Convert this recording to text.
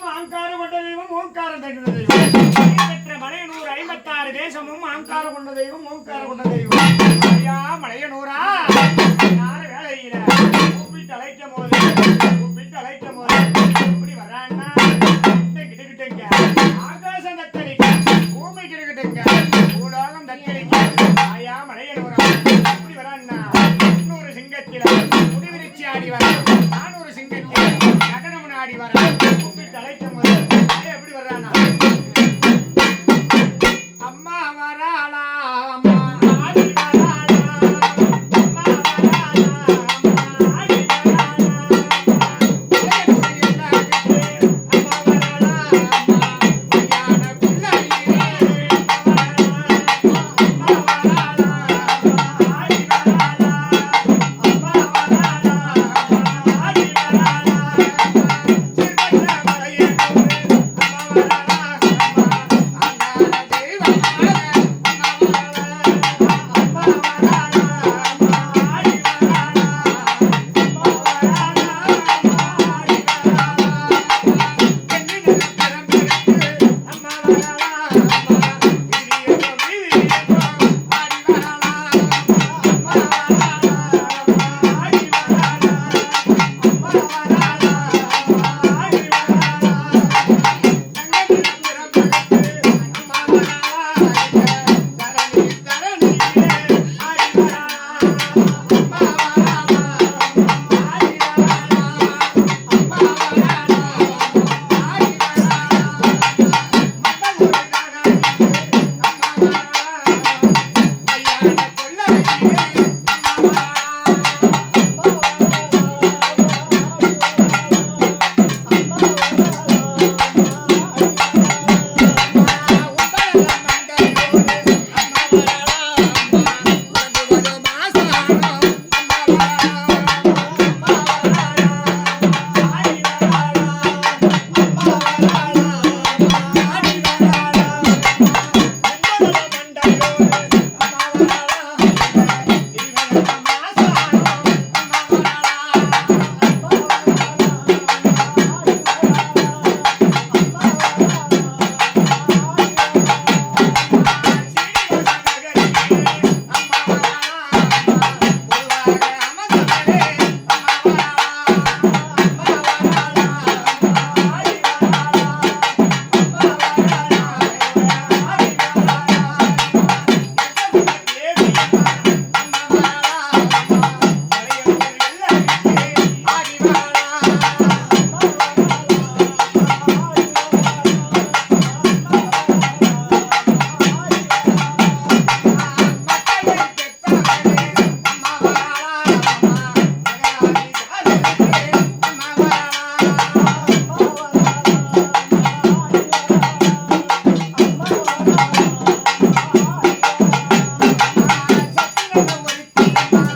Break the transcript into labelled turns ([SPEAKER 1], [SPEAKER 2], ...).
[SPEAKER 1] தெய்வம் ஆங்காரம் கொண்ட தெய்வம் ஓங்காரம் தங்கின தெய்வம். பெற்ற மலையனூர் ஐம்பத்தாறு தேசமும் ஆங்காரம் கொண்ட தெய்வம் ஓங்காரம் கொண்ட தெய்வம். ஐயா மலையனூரா? யார வேலையில? கூப்பிட்டு அழைக்கும் போது கூப்பிட்டு அழைக்கும் போது எப்படி வர்றான்னா? கிட்டக்கிட்டங்க. ஆகாசம் தத்தளிக்க. பூமி கிட்டக்கிட்டங்க. பூலோகம் தத்தளிக்க. ஐயா மலையனூரா? எப்படி வர்றான்னா? இன்னொரு சிங்கத்தில. முடிவிரிச்சி ஆடி வர. நானூறு சிங்கத்தில. முன்னாடி வரான் கூப்பிட்டு அழைக்கும் போது எப்படி வர்றானா? Thank you.